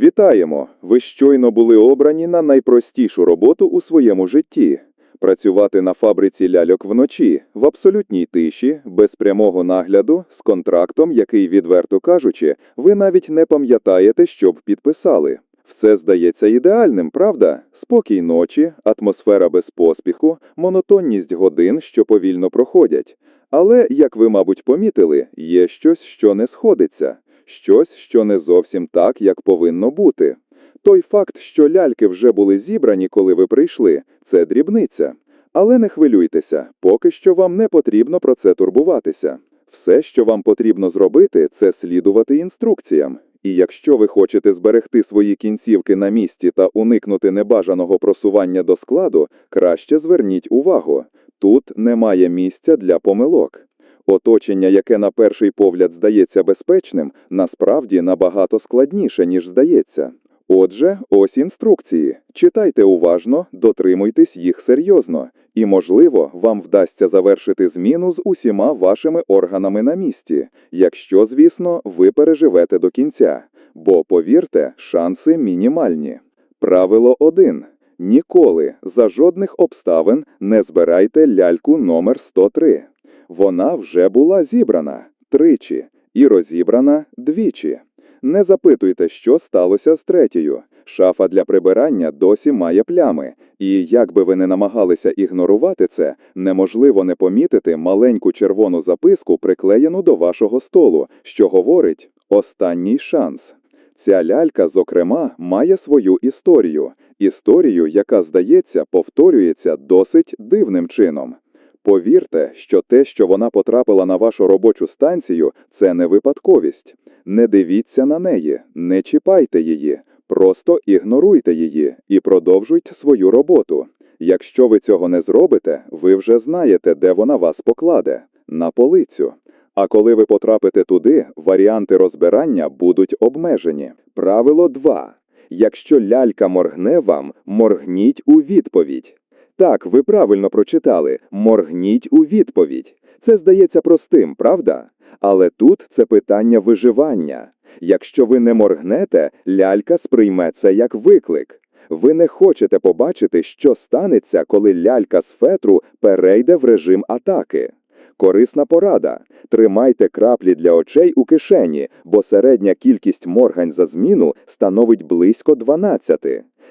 Вітаємо! Ви щойно були обрані на найпростішу роботу у своєму житті. Працювати на фабриці ляльок вночі, в абсолютній тиші, без прямого нагляду, з контрактом, який, відверто кажучи, ви навіть не пам'ятаєте, щоб підписали. Все здається ідеальним, правда? Спокій ночі, атмосфера без поспіху, монотонність годин, що повільно проходять. Але, як ви, мабуть, помітили, є щось, що не сходиться, щось, що не зовсім так, як повинно бути. Той факт, що ляльки вже були зібрані, коли ви прийшли, це дрібниця. Але не хвилюйтеся, поки що вам не потрібно про це турбуватися. Все, що вам потрібно зробити, це слідувати інструкціям. І якщо ви хочете зберегти свої кінцівки на місці та уникнути небажаного просування до складу, краще зверніть увагу. Тут немає місця для помилок. Оточення, яке на перший погляд здається безпечним, насправді набагато складніше, ніж здається. Отже, ось інструкції. Читайте уважно, дотримуйтесь їх серйозно, і, можливо, вам вдасться завершити зміну з усіма вашими органами на місці, якщо, звісно, ви переживете до кінця. Бо, повірте, шанси мінімальні. Правило 1. Ніколи за жодних обставин не збирайте ляльку номер 103. Вона вже була зібрана тричі і розібрана двічі. Не запитуйте, що сталося з третьою. Шафа для прибирання досі має плями, і як би ви не намагалися ігнорувати це, неможливо не помітити маленьку червону записку, приклеєну до вашого столу, що говорить останній шанс. Ця лялька, зокрема, має свою історію, історію, яка, здається, повторюється досить дивним чином. Повірте, що те, що вона потрапила на вашу робочу станцію, це не випадковість. Не дивіться на неї, не чіпайте її, просто ігноруйте її і продовжуйте свою роботу. Якщо ви цього не зробите, ви вже знаєте, де вона вас покладе на полицю. А коли ви потрапите туди, варіанти розбирання будуть обмежені. Правило 2. Якщо лялька моргне вам, моргніть у відповідь. Так, ви правильно прочитали. Моргніть у відповідь. Це здається простим, правда? Але тут це питання виживання. Якщо ви не моргнете, лялька сприйме це як виклик. Ви не хочете побачити, що станеться, коли лялька з фетру перейде в режим атаки. Корисна порада. Тримайте краплі для очей у кишені, бо середня кількість моргань за зміну становить близько 12.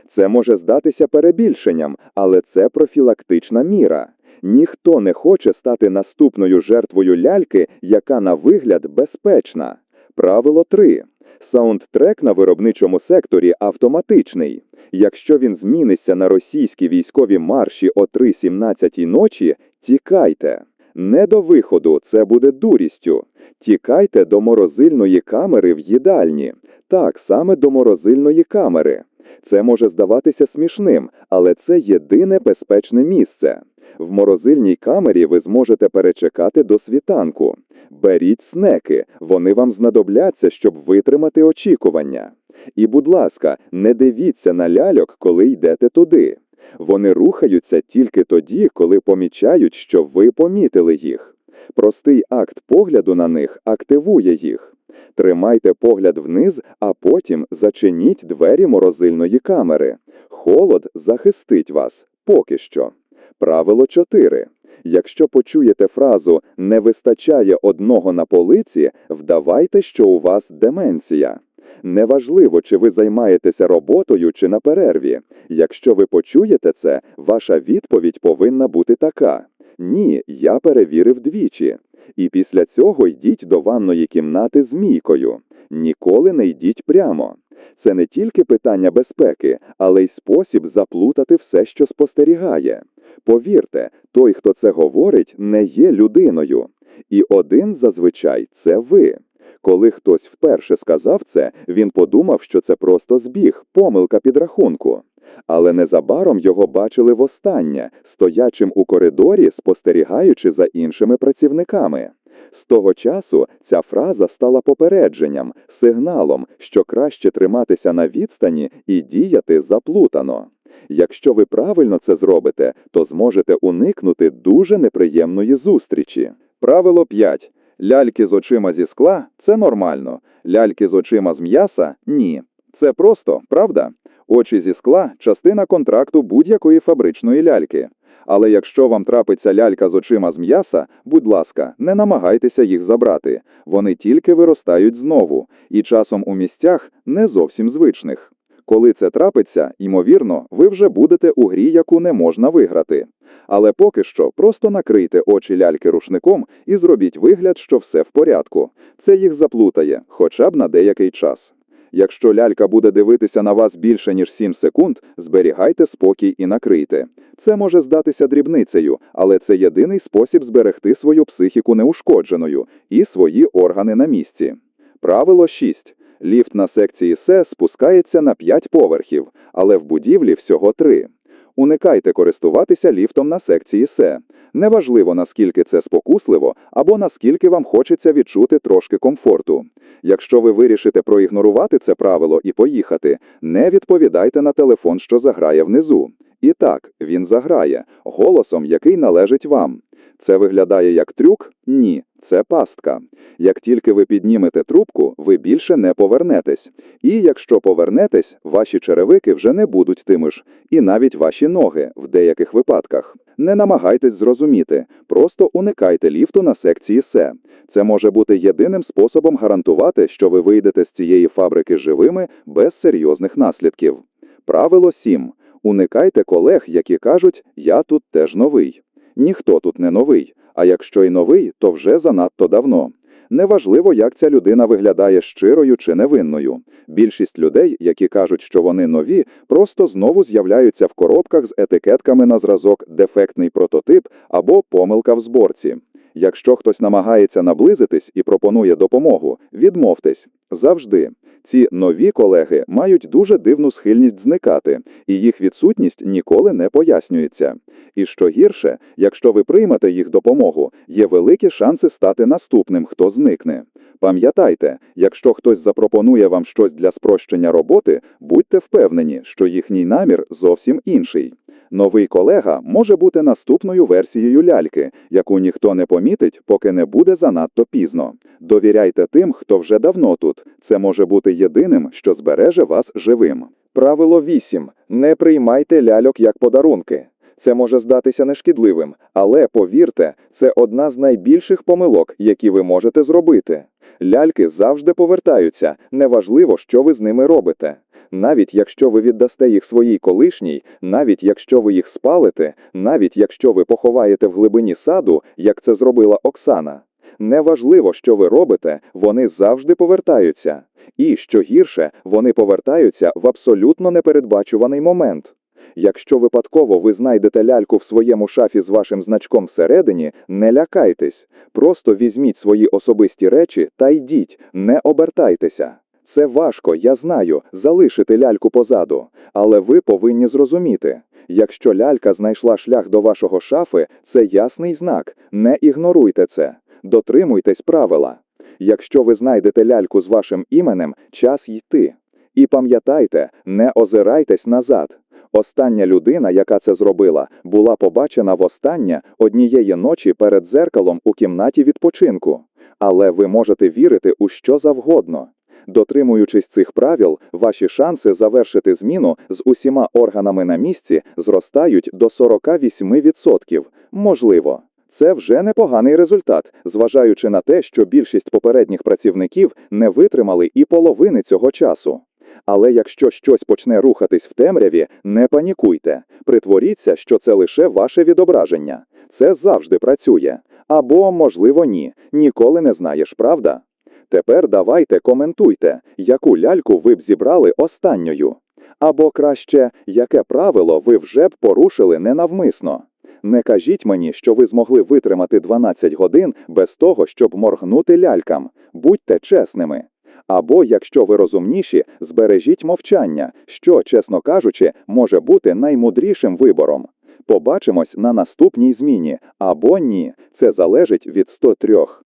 Це може здатися перебільшенням, але це профілактична міра. Ніхто не хоче стати наступною жертвою ляльки, яка на вигляд безпечна. Правило 3. Саундтрек на виробничому секторі автоматичний. Якщо він зміниться на російські військові марші о 3.17 ночі, тікайте. Не до виходу, це буде дурістю. Тікайте до морозильної камери в їдальні. Так, саме до морозильної камери. Це може здаватися смішним, але це єдине безпечне місце. В морозильній камері ви зможете перечекати до світанку. Беріть снеки, вони вам знадобляться, щоб витримати очікування. І, будь ласка, не дивіться на ляльок, коли йдете туди. Вони рухаються тільки тоді, коли помічають, що ви помітили їх. Простий акт погляду на них активує їх. Тримайте погляд вниз, а потім зачиніть двері морозильної камери. Холод захистить вас поки що. Правило 4. Якщо почуєте фразу не вистачає одного на полиці, вдавайте, що у вас деменція. Неважливо, чи ви займаєтеся роботою чи на перерві. Якщо ви почуєте це, ваша відповідь повинна бути така: Ні, я перевірив двічі. І після цього йдіть до ванної кімнати з мійкою. Ніколи не йдіть прямо. Це не тільки питання безпеки, але й спосіб заплутати все, що спостерігає. Повірте, той, хто це говорить, не є людиною. І один зазвичай це ви. Коли хтось вперше сказав це, він подумав, що це просто збіг, помилка підрахунку. Але незабаром його бачили востаннє, стоячим у коридорі, спостерігаючи за іншими працівниками. З того часу ця фраза стала попередженням, сигналом, що краще триматися на відстані і діяти заплутано. Якщо ви правильно це зробите, то зможете уникнути дуже неприємної зустрічі. Правило 5. Ляльки з очима зі скла це нормально, ляльки з очима з м'яса ні. Це просто, правда? Очі зі скла частина контракту будь-якої фабричної ляльки. Але якщо вам трапиться лялька з очима з м'яса, будь ласка, не намагайтеся їх забрати. Вони тільки виростають знову, і часом у місцях не зовсім звичних. Коли це трапиться, ймовірно, ви вже будете у грі, яку не можна виграти. Але поки що просто накрийте очі ляльки рушником і зробіть вигляд, що все в порядку. Це їх заплутає, хоча б на деякий час. Якщо лялька буде дивитися на вас більше ніж 7 секунд, зберігайте спокій і накрийте. Це може здатися дрібницею, але це єдиний спосіб зберегти свою психіку неушкодженою і свої органи на місці. Правило 6. Ліфт на секції С спускається на 5 поверхів, але в будівлі всього 3. Уникайте користуватися ліфтом на секції С. Неважливо, наскільки це спокусливо або наскільки вам хочеться відчути трошки комфорту. Якщо ви вирішите проігнорувати це правило і поїхати, не відповідайте на телефон, що заграє внизу. І так, він заграє голосом, який належить вам. Це виглядає як трюк? Ні, це пастка. Як тільки ви піднімете трубку, ви більше не повернетесь. І якщо повернетесь, ваші черевики вже не будуть тими ж, і навіть ваші ноги в деяких випадках. Не намагайтесь зрозуміти, просто уникайте ліфту на секції С. Це може бути єдиним способом гарантувати, що ви вийдете з цієї фабрики живими без серйозних наслідків. Правило 7. Уникайте колег, які кажуть «я тут теж новий». Ніхто тут не новий, а якщо й новий, то вже занадто давно. Неважливо, як ця людина виглядає щирою чи невинною. Більшість людей, які кажуть, що вони нові, просто знову з'являються в коробках з етикетками на зразок дефектний прототип або помилка в зборці. Якщо хтось намагається наблизитись і пропонує допомогу, відмовтесь. Завжди. Ці нові колеги мають дуже дивну схильність зникати, і їх відсутність ніколи не пояснюється. І що гірше, якщо ви приймете їх допомогу, є великі шанси стати наступним, хто зникне. Пам'ятайте, якщо хтось запропонує вам щось для спрощення роботи, будьте впевнені, що їхній намір зовсім інший. Новий колега може бути наступною версією ляльки, яку ніхто не помітить, поки не буде занадто пізно. Довіряйте тим, хто вже давно тут. Це може бути єдиним, що збереже вас живим. Правило 8. Не приймайте ляльок як подарунки. Це може здатися нешкідливим, але повірте, це одна з найбільших помилок, які ви можете зробити. Ляльки завжди повертаються, неважливо, що ви з ними робите. Навіть якщо ви віддасте їх своїй колишній, навіть якщо ви їх спалите, навіть якщо ви поховаєте в глибині саду, як це зробила Оксана. Неважливо, що ви робите, вони завжди повертаються. І, що гірше, вони повертаються в абсолютно непередбачуваний момент. Якщо випадково ви знайдете ляльку в своєму шафі з вашим значком всередині, не лякайтесь. Просто візьміть свої особисті речі та йдіть, не обертайтеся. Це важко, я знаю, залишити ляльку позаду, але ви повинні зрозуміти. Якщо лялька знайшла шлях до вашого шафи, це ясний знак. Не ігноруйте це. Дотримуйтесь правила. Якщо ви знайдете ляльку з вашим іменем, час йти. І пам'ятайте, не озирайтесь назад. Остання людина, яка це зробила, була побачена востаннє однієї ночі перед дзеркалом у кімнаті відпочинку. Але ви можете вірити у що завгодно. Дотримуючись цих правил, ваші шанси завершити зміну з усіма органами на місці зростають до 48%. Можливо. Це вже непоганий результат, зважаючи на те, що більшість попередніх працівників не витримали і половини цього часу. Але якщо щось почне рухатись в темряві, не панікуйте. Притворіться, що це лише ваше відображення. Це завжди працює. Або, можливо, ні. Ніколи не знаєш, правда? Тепер давайте коментуйте, яку ляльку ви б зібрали останньою. Або краще, яке правило ви вже б порушили ненавмисно. Не кажіть мені, що ви змогли витримати 12 годин без того, щоб моргнути лялькам. Будьте чесними. Або, якщо ви розумніші, збережіть мовчання, що, чесно кажучи, може бути наймудрішим вибором. Побачимось на наступній зміні або ні. Це залежить від 103.